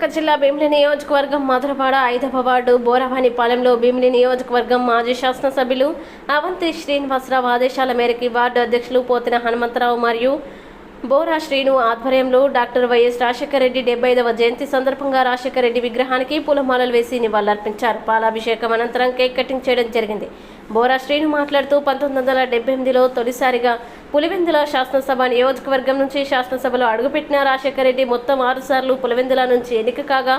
విశాఖ జిల్లా భీమిలి నియోజకవర్గం మధురవాడ ఐదవ వార్డు బోరవానిపాలెంలో భీమిలి నియోజకవర్గం మాజీ శాసనసభ్యులు అవంతి శ్రీనివాసరావు ఆదేశాల మేరకు వార్డు అధ్యక్షులు పోతిన హనుమంతరావు మరియు బోరా శ్రీను ఆధ్వర్యంలో డాక్టర్ వైఎస్ రాజశేఖర రెడ్డి డెబ్బై ఐదవ జయంతి సందర్భంగా రాజశేఖర రెడ్డి విగ్రహానికి పూలమాలలు వేసి నివాళులర్పించారు. పాలాభిషేకం అనంతరం కేక్ కటింగ్ చేయడం జరిగింది. బోరా శ్రీను మాట్లాడుతూ పంతొమ్మిది వందల డెబ్బై ఎనిమిదిలో తొలిసారిగా పులివెందుల శాసనసభ నియోజకవర్గం నుంచి శాసనసభలో అడుగుపెట్టిన రాజశేఖర రెడ్డి మొత్తం ఆరు సార్లు పులివెందుల నుంచి ఎన్నిక కాగా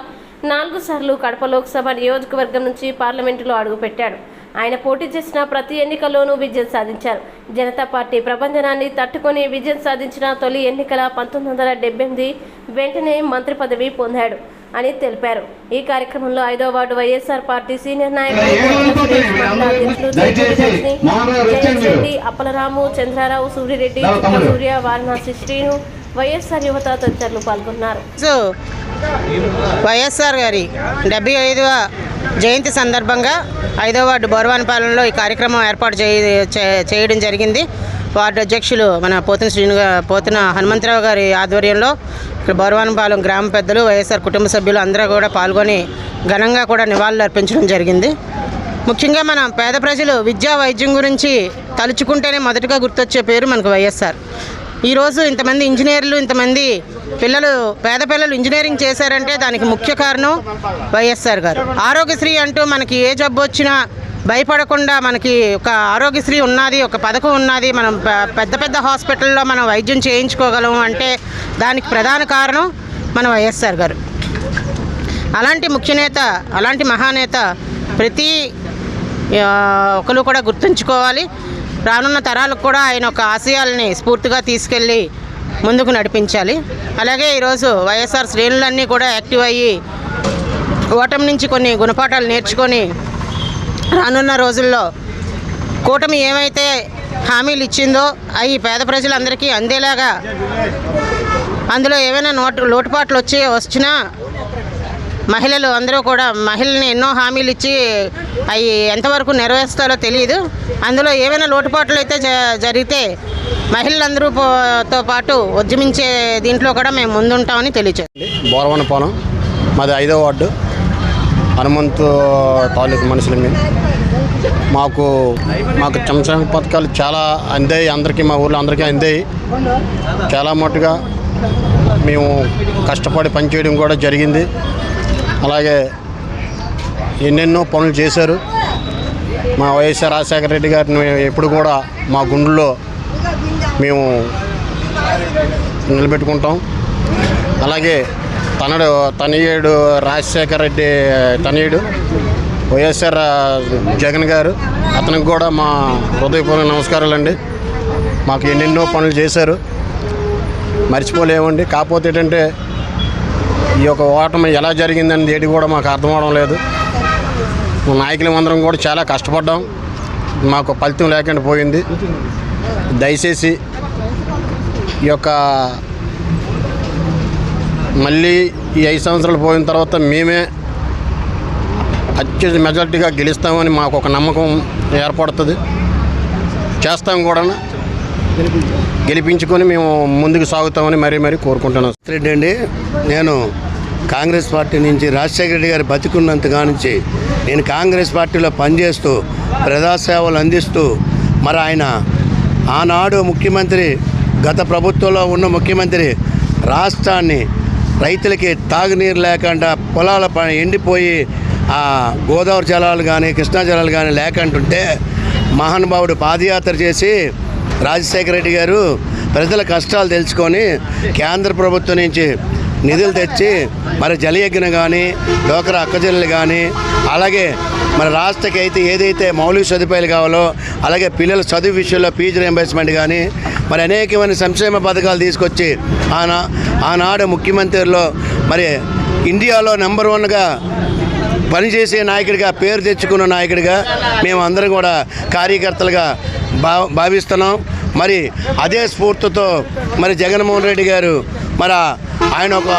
నాలుగు సార్లు కడప లోక్సభ నియోజకవర్గం నుంచి పార్లమెంటులో అడుగుపెట్టాడు. ఆయన పోటీ చేసిన ప్రతి ఎన్నికల్లోనూ విజయం సాధించారు. జనతా పార్టీ ప్రభంజనాన్ని తట్టుకొని విజయం సాధించిన తొలి ఎన్నికల పంతొమ్మిది వందల ఎనిమిది వెంటనే మంత్రి పదవి పొందాడు అని తెలిపారు. ఈ కార్యక్రమంలో ఐదో వార్డు వైఎస్ఆర్ పార్టీ సీనియర్ నాయకులు జయరెడ్డి, అప్పలరాము చంద్రారావు సూర్యరెడ్డి సూర్య వారణాసి శ్రీను వైఎస్ఆర్ యువత తదితరులు పాల్గొన్నారు. వైఎస్ఆర్ గారి డెబ్బై ఐదవ జయంతి సందర్భంగా ఐదో వార్డు బోర్వానిపాలెంలో ఈ కార్యక్రమం ఏర్పాటు చేయ- చేయడం జరిగింది. వార్డు అధ్యక్షులు మన పోతిన శ్రీను గా- పోతిన హనుమంతరావు గారి ఆధ్వర్యంలో ఇక్కడ గ్రామ పెద్దలు వైఎస్ఆర్ కుటుంబ సభ్యులు అందరూ కూడా పాల్గొని ఘనంగా కూడా నివాళులు అర్పించడం జరిగింది. ముఖ్యంగా మనం పేద ప్రజలు విద్యా వైద్యం గురించి తలుచుకుంటేనే మొదటగా గుర్తొచ్చే పేరు మనకు వైఎస్ఆర్. ఈరోజు ఇంతమంది ఇంజనీర్లు ఇంతమంది పిల్లలు పేద పిల్లలు ఇంజనీరింగ్ చేశారంటే దానికి ముఖ్య కారణం వైఎస్ఆర్ గారు. ఆరోగ్యశ్రీ అంటూ మనకి ఏ జబ్బు వచ్చినా భయపడకుండా మనకి ఒక ఆరోగ్యశ్రీ ఉన్నది ఒక పథకం ఉన్నది మనం పెద్ద పెద్ద హాస్పిటల్లో మనం వైద్యం చేయించుకోగలం అంటే దానికి ప్రధాన కారణం మన వైఎస్ఆర్ గారు. అలాంటి ముఖ్యనేత అలాంటి మహానేత ప్రతి ఒకరు కూడా గుర్తుంచుకోవాలి. రానున్న తరాలకు కూడా ఆయన ఒక ఆశయాల్ని స్ఫూర్తిగా తీసుకెళ్ళి ముందుకు నడిపించాలి. అలాగే ఈరోజు వైఎస్ఆర్ శ్రేణులన్నీ కూడా యాక్టివ్ అయ్యి ఓటమి నుంచి కొన్ని గుణపాఠాలు నేర్చుకొని రానున్న రోజుల్లో కూటమి ఏమైతే హామీలు ఇచ్చిందో అవి పేద ప్రజలందరికీ అందేలాగా అందులో ఏమైనా నోటు లోటుపాట్లు వచ్చి వచ్చినా మహిళలు అందరూ కూడా మహిళల్ని ఎన్నో హామీలు ఇచ్చి అవి ఎంతవరకు నెరవేరుస్తారో తెలియదు అందులో ఏమైనా లోటుపాట్లు అయితే జ- జరిగితే మహిళలందరూ తో పాటు ఉద్యమించే దీంట్లో కూడా మేము ముందుంటామని తెలియజేస్తాం బోరవనపాలెం మాది ఐదో వార్డు. హనుమంతు తాలూకు మనుషులమి మాకు మాకు సంక్షేమ పథకాలు చాలా అందాయి. అందరికీ మా ఊళ్ళో అందరికీ అందాయి. చాలా మటుగా మేము కష్టపడి పనిచేయడం కూడా జరిగింది. అలాగే ఎన్నెన్నో పనులు చేశారు. మా వైఎస్ఆర్ రాజశేఖర రెడ్డి గారిని ఎప్పుడు కూడా మా గుండెల్లో మేము నిలబెట్టుకుంటాం. అలాగే తనడు తనయుడు రాజశేఖర రెడ్డి తనయుడు వైఎస్ఆర్ జగన్ గారు అతనికి కూడా మా హృదయపూర్వక నమస్కారాలండి మాకు ఎన్నెన్నో పనులు చేశారు. మర్చిపోలేమండి. కాకపోతే ఏంటంటే ఈ యొక్క ఓటమి ఎలా జరిగిందని ఏది కూడా మాకు అర్థం అవడం లేదు. మా నాయకులం అందరం కూడా చాలా కష్టపడ్డాం. మాకు ఫలితం లేకుండా పోయింది. దయచేసి ఈ యొక్క మళ్ళీ ఈ ఐదు సంవత్సరాలు పోయిన తర్వాత మేమే అత్యధిక మెజార్టీగా గెలుస్తామని మాకు ఒక నమ్మకం ఏర్పడుతుంది. చేస్తాం కూడా. గెలిపించుకొని మేము ముందుకు సాగుతామని మరీ మరీ కోరుకుంటున్నాం. రెడ్డి అండి నేను కాంగ్రెస్ పార్టీ నుంచి రాజశేఖర రెడ్డి గారు బతికున్నంతగా నుంచి నేను కాంగ్రెస్ పార్టీలో పనిచేస్తూ ప్రజాసేవలు అందిస్తూ మరి ఆయన ఆనాడు ముఖ్యమంత్రి గత ప్రభుత్వంలో ఉన్న ముఖ్యమంత్రి రాష్ట్రాన్ని రైతులకి తాగునీరు లేకుండా పొలాల ప- ఎండిపోయి ఆ గోదావరి జలాలు కానీ కృష్ణా జలాలు కానీ లేకుంటుంటే మహానుభావుడు పాదయాత్ర చేసి రాజశేఖర రెడ్డి గారు ప్రజల కష్టాలు తెలుసుకొని కేంద్ర ప్రభుత్వం నుంచి నిధులు తెచ్చి మరి జలయజ్ఞ కానీ డోకరా అక్కజల్లు కానీ అలాగే మన రాష్ట్రకి అయితే ఏదైతే మౌలిక సదుపాయాలు కావాలో అలాగే పిల్లల చదువు విషయంలో ఫీజు రియంబర్స్మెంట్ కానీ మరి అనేకమైన సంక్షేమ పథకాలు తీసుకొచ్చి ఆనా ఆనాడు ముఖ్యమంత్రిలో మరి ఇండియాలో నెంబర్ వన్గా పనిచేసే నాయకుడిగా పేరు తెచ్చుకున్న నాయకుడిగా మేము అందరం కూడా కార్యకర్తలుగా భావిస్తున్నాం. మరి అదే స్ఫూర్తితో మరి జగన్మోహన్ రెడ్డి గారు మరి ఆయన ఒక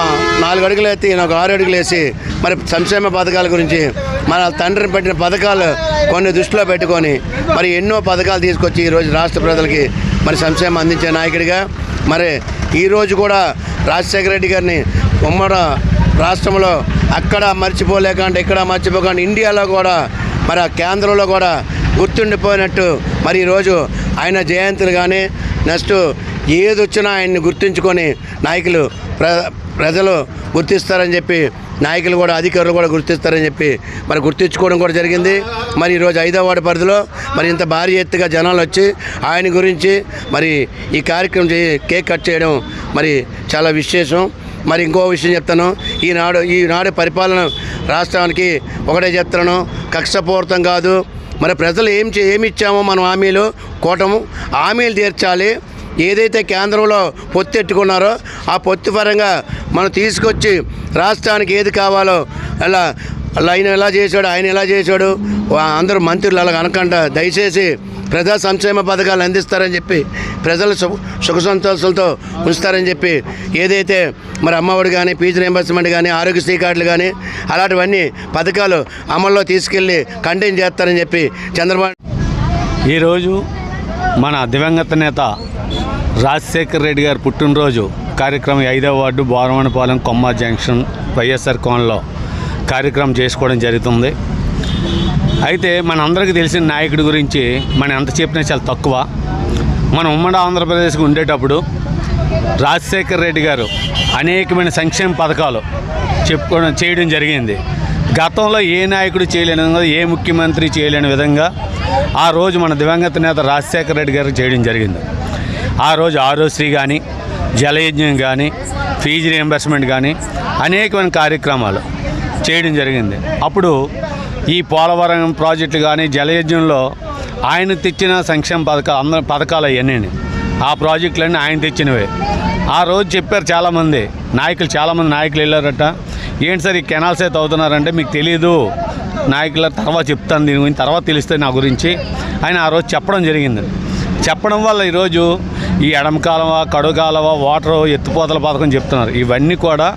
నాలుగు అడుగులు ఎత్తి ఈయన ఒక ఆరు అడుగులు వేసి మరి సంక్షేమ పథకాల గురించి మన తండ్రిని పెట్టిన పథకాలు కొన్ని దృష్టిలో పెట్టుకొని మరి ఎన్నో పథకాలు తీసుకొచ్చి ఈరోజు రాష్ట్ర ప్రజలకి మరి సంక్షేమం అందించే నాయకుడిగా మరి ఈరోజు కూడా రాజశేఖర రెడ్డి గారిని ఉమ్మడ రాష్ట్రంలో అక్కడ మర్చిపోలేకుండా ఇక్కడ మర్చిపోకుండా ఇండియాలో కూడా మరి ఆ కేంద్రంలో కూడా గుర్తుండిపోయినట్టు మరి ఈరోజు ఆయన జయంతులు కానీ నెక్స్ట్ ఏది వచ్చినా ఆయన్ని గుర్తుంచుకొని నాయకులు ప్రజలు గుర్తిస్తారని చెప్పి నాయకులు కూడా అధికారులు కూడా గుర్తిస్తారని చెప్పి మరి గుర్తించుకోవడం కూడా జరిగింది. మరి ఈరోజు ఐదో వార్డు పరిధిలో మరి ఇంత భారీ ఎత్తుగా జనాలు వచ్చి ఆయన గురించి మరి ఈ కార్యక్రమం చేయి కేక్ కట్ చేయడం మరి చాలా విశేషం. మరి ఇంకో విషయం చెప్తాను. ఈనాడు ఈనాడు పరిపాలన రాష్ట్రానికి ఒకటే చెప్తాను. కక్షపూరితం కాదు. మరి ప్రజలు ఏం చే ఏమి ఇచ్చామో మనం హామీలు కోటము హామీలు తీర్చాలి. ఏదైతే కేంద్రంలో పొత్తు ఎట్టుకున్నారో ఆ పొత్తు పరంగా మనం తీసుకొచ్చి రాష్ట్రానికి ఏది కావాలో అలా అలా ఆయన ఎలా చేశాడు ఆయన ఎలా చేశాడు అందరూ మంత్రులు అలా అనకుండా దయచేసి ప్రజా సంక్షేమ పథకాలు అందిస్తారని చెప్పి ప్రజలు సుఖ సంతోషాలతో ఉంచుతారని చెప్పి ఏదైతే మరి అమ్మఒడి కానీ ఫీజు రియంబర్స్మెంట్ కానీ ఆరోగ్యశ్రీ కార్డులు కానీ అలాంటివన్నీ పథకాలు అమల్లో తీసుకెళ్ళి కంటిన్యూ చేస్తారని చెప్పి చంద్రబాబు ఈరోజు మన దివంగత నేత రాజశేఖర్ రెడ్డి గారి పుట్టినరోజు కార్యక్రమం ఐదవ వార్డు బోరవనపాలెం కొమ్మ జంక్షన్ వైఎస్ఆర్ కోన్లో కార్యక్రమం చేసుకోవడం జరుగుతుంది. అయితే మనందరికీ తెలిసిన నాయకుడి గురించి మనం ఎంత చెప్పినా చాలా తక్కువ. మన ఉమ్మడి ఆంధ్రప్రదేశ్కి ఉండేటప్పుడు రాజశేఖర్ రెడ్డి గారు అనేకమైన సంక్షేమ పథకాలు చెప్పుకోవడం చేయడం జరిగింది. గతంలో ఏ నాయకుడు చేయలేని విధంగా ఏ ముఖ్యమంత్రి చేయలేని విధంగా ఆ రోజు మన దివంగత నేత రాజశేఖర రెడ్డి గారు చేయడం జరిగింది. ఆ రోజు ఆరోశ్రీ కానీ జలయజ్ఞం కానీ ఫీజు రియంబర్స్మెంట్ కానీ అనేకమైన కార్యక్రమాలు చేయడం జరిగింది. అప్పుడు ఈ పోలవరం ప్రాజెక్టులు కానీ జలయజ్ఞంలో ఆయన తెచ్చిన సంక్షేమ పథకాలు అందరూ పథకాలు అవన్నీ ఆ ప్రాజెక్టులన్నీ ఆయన తెచ్చినవే. ఆ రోజు చెప్పారు చాలామంది నాయకులు చాలామంది నాయకులు వెళ్ళారట. ఏంటి సార్ ఈ కెనాల్స్ అయితే అవుతున్నారంటే మీకు తెలియదు నాయకుల తర్వాత చెప్తాను దీని గురించి తర్వాత తెలుస్తుంది నా గురించి ఆయన ఆ రోజు చెప్పడం జరిగింది. చెప్పడం వల్ల ఈరోజు ఈ ఎడమ కడుగాలవ వాటర్ ఎత్తిపోతల పథకం చెప్తున్నారు. ఇవన్నీ కూడా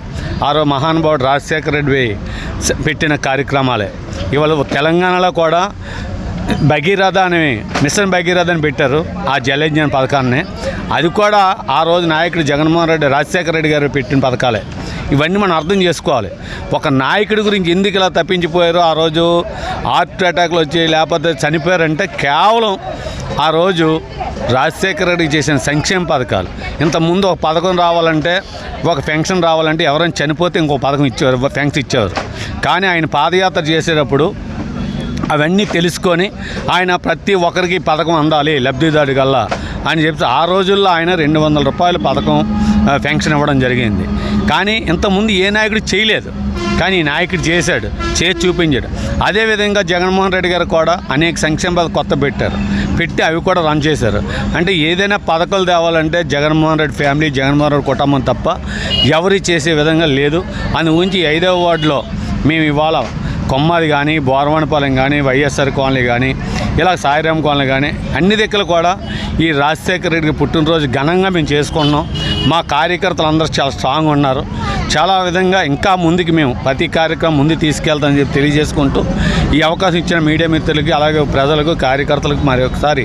ఆ రోజు మహానుభావుడు రాజశేఖర రెడ్డి పెట్టిన కార్యక్రమాలే. ఇవాళ తెలంగాణలో కూడా భగీరథ అని మిషన్ భగీరథ అని పెట్టారు ఆ జలయజ్ఞాన పథకాన్ని. అది కూడా ఆ రోజు నాయకుడు జగన్మోహన్ రెడ్డి రాజశేఖర రెడ్డి గారు పెట్టిన పథకాలే. ఇవన్నీ మనం అర్థం చేసుకోవాలి. ఒక నాయకుడి గురించి ఎందుకు ఇలా తప్పించిపోయారు? ఆ రోజు హార్ట్ అటాక్లు వచ్చి లేకపోతే చనిపోయారంటే కేవలం ఆ రోజు రాజశేఖర రెడ్డి చేసిన సంక్షేమ పథకాలు. ఇంతకుముందు ఒక పథకం రావాలంటే ఒక పెన్షన్ రావాలంటే ఎవరైనా చనిపోతే ఇంకో పథకం ఇచ్చేవారు పెన్షన్ ఇచ్చేవారు. కానీ ఆయన పాదయాత్ర చేసేటప్పుడు అవన్నీ తెలుసుకొని ఆయన ప్రతి ఒక్కరికి పథకం అందాలి లబ్ధిదారు గల్లా అని చెప్తే ఆ రోజుల్లో ఆయన రెండు వందల రూపాయల పథకం ఆ, పెన్షన్ ఇవ్వడం జరిగింది. కానీ ఇంతకుముందు ఏ నాయకుడు చేయలేదు. కానీ ఈ నాయకుడు చేశాడు. చేసి చూపించాడు. అదేవిధంగా జగన్మోహన్ రెడ్డి గారు కూడా అనేక సంక్షేమ కొత్త పెట్టారు. పెట్టి అవి కూడా రన్ చేశారు. అంటే ఏదైనా పథకాలు తేవాలంటే జగన్మోహన్ రెడ్డి ఫ్యామిలీ జగన్మోహన్ రెడ్డి కుటుంబం తప్ప ఎవరి చేసే విధంగా లేదు. అందు గురించి ఐదవ వార్డులో మేము ఇవాళ కొమ్మది కానీ బోరవనపాలెం కానీ వైఎస్ఆర్ కాలనీ కానీ ఇలా సాయిరామ్ కాలనీ కానీ అన్ని దిక్కులు కూడా ఈ రాజశేఖర రెడ్డికి పుట్టినరోజు ఘనంగా మేము చేసుకుంటున్నాం. మా కార్యకర్తలు అందరూ చాలా స్ట్రాంగ్ ఉన్నారు. చాలా విధంగా ఇంకా ముందుకు మేము ప్రతి కార్యక్రమం ముందు తీసుకెళ్తామని చెప్పి తెలియజేసుకుంటూ ఈ అవకాశం ఇచ్చిన మీడియా మిత్రులకి అలాగే ప్రజలకు కార్యకర్తలకు మరి ఒకసారి